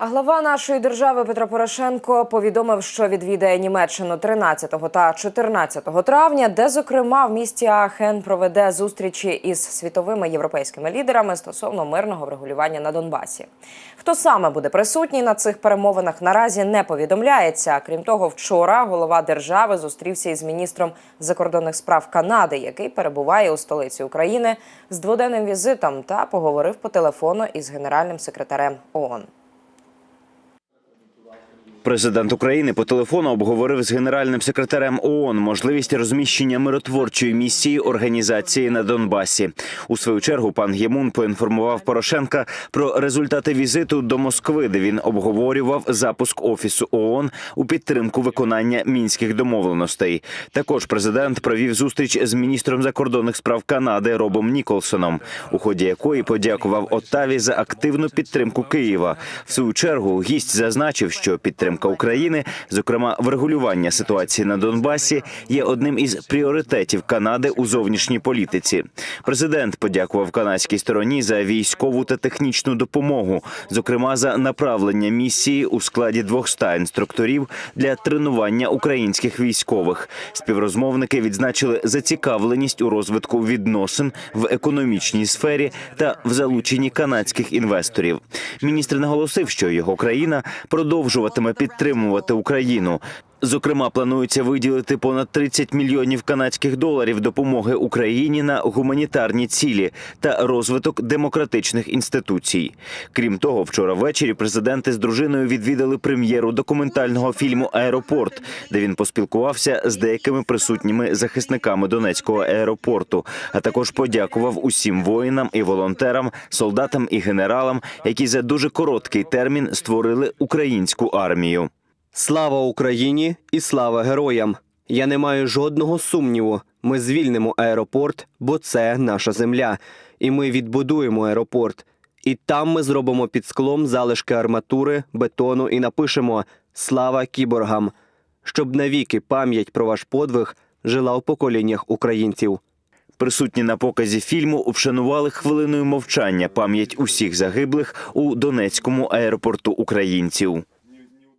А глава нашої держави Петро Порошенко повідомив, що відвідає Німеччину 13 та 14 травня, де, зокрема, в місті Аахен проведе зустрічі із світовими європейськими лідерами стосовно мирного врегулювання на Донбасі. Хто саме буде присутній на цих перемовинах, наразі не повідомляється. Крім того, вчора голова держави зустрівся із міністром закордонних справ Канади, який перебуває у столиці України з дводенним візитом, та поговорив по телефону із генеральним секретарем ООН. Президент України по телефону обговорив з генеральним секретарем ООН можливість розміщення миротворчої місії організації на Донбасі. У свою чергу пан Ємун поінформував Порошенка про результати візиту до Москви, де він обговорював запуск офісу ООН у підтримку виконання мінських домовленостей. Також президент провів зустріч з міністром закордонних справ Канади Робом Ніколсоном, у ході якої подякував Оттаві за активну підтримку Києва. В свою чергу гість зазначив, що підтримка України, зокрема врегулювання ситуації на Донбасі, є одним із пріоритетів Канади у зовнішній політиці. Президент подякував канадській стороні за військову та технічну допомогу, зокрема за направлення місії у складі 200 інструкторів для тренування українських військових. Співрозмовники відзначили зацікавленість у розвитку відносин в економічній сфері та в залученні канадських інвесторів. Міністр наголосив, що його країна продовжуватиме підтримувати Україну. Зокрема, планується виділити понад 30 мільйонів канадських доларів допомоги Україні на гуманітарні цілі та розвиток демократичних інституцій. Крім того, вчора ввечері президенти з дружиною відвідали прем'єру документального фільму Аеропорт, де він поспілкувався з деякими присутніми захисниками Донецького аеропорту, а також подякував усім воїнам і волонтерам, солдатам і генералам, які за дуже короткий термін створили українську армію. Слава Україні і слава героям! Я не маю жодного сумніву. Ми звільнимо аеропорт, бо це наша земля. І ми відбудуємо аеропорт. І там ми зробимо під склом залишки арматури, бетону і напишемо Слава кіборгам, щоб навіки пам'ять про ваш подвиг жила у поколіннях українців. Присутні на показі фільму вшанували хвилиною мовчання пам'ять усіх загиблих у Донецькому аеропорту українців.